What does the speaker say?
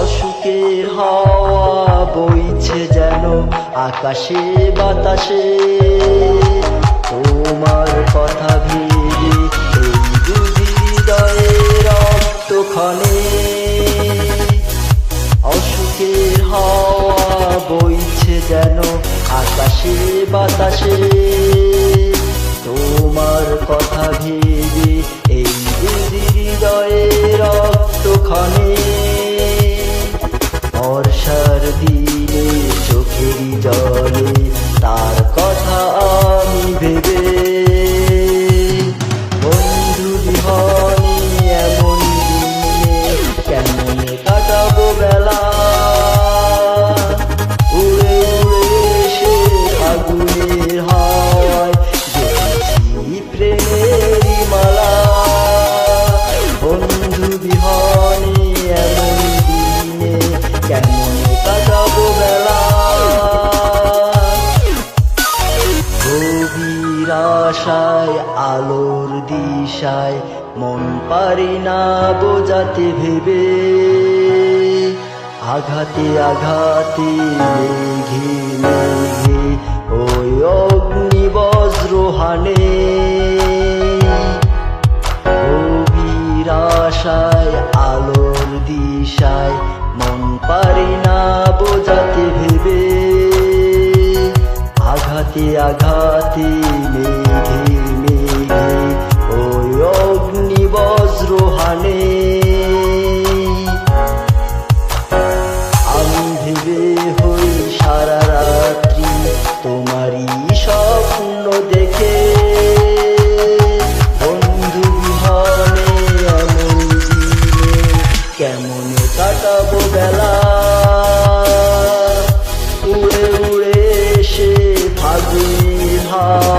অসুখের হাওয়া বইছে যেন আকাশে, বাতাসে। তোমার কথা ভেবে এই দুধি হৃদয়ে রক্ত ক্ষণে অসুখের হাওয়া বইছে যেন আকাশে, বাতাসে। তোমার কথা ভেবে এই হৃদয়ে রক্ত গভীর আশায় আলোর দিশায়, মন পারি না বোঝাতে ভেবে। আঘাতে আঘাতে, মেঘে মেঘে, ওই অগ্নি বজ্র হানে আশায়, আলোর দিশায়, মন পারি না বোঝাতে ভেবে। আঘাতে আঘাতে কাটাবো বেলা। উড়ে উড়ে এসে ভাবি ভাব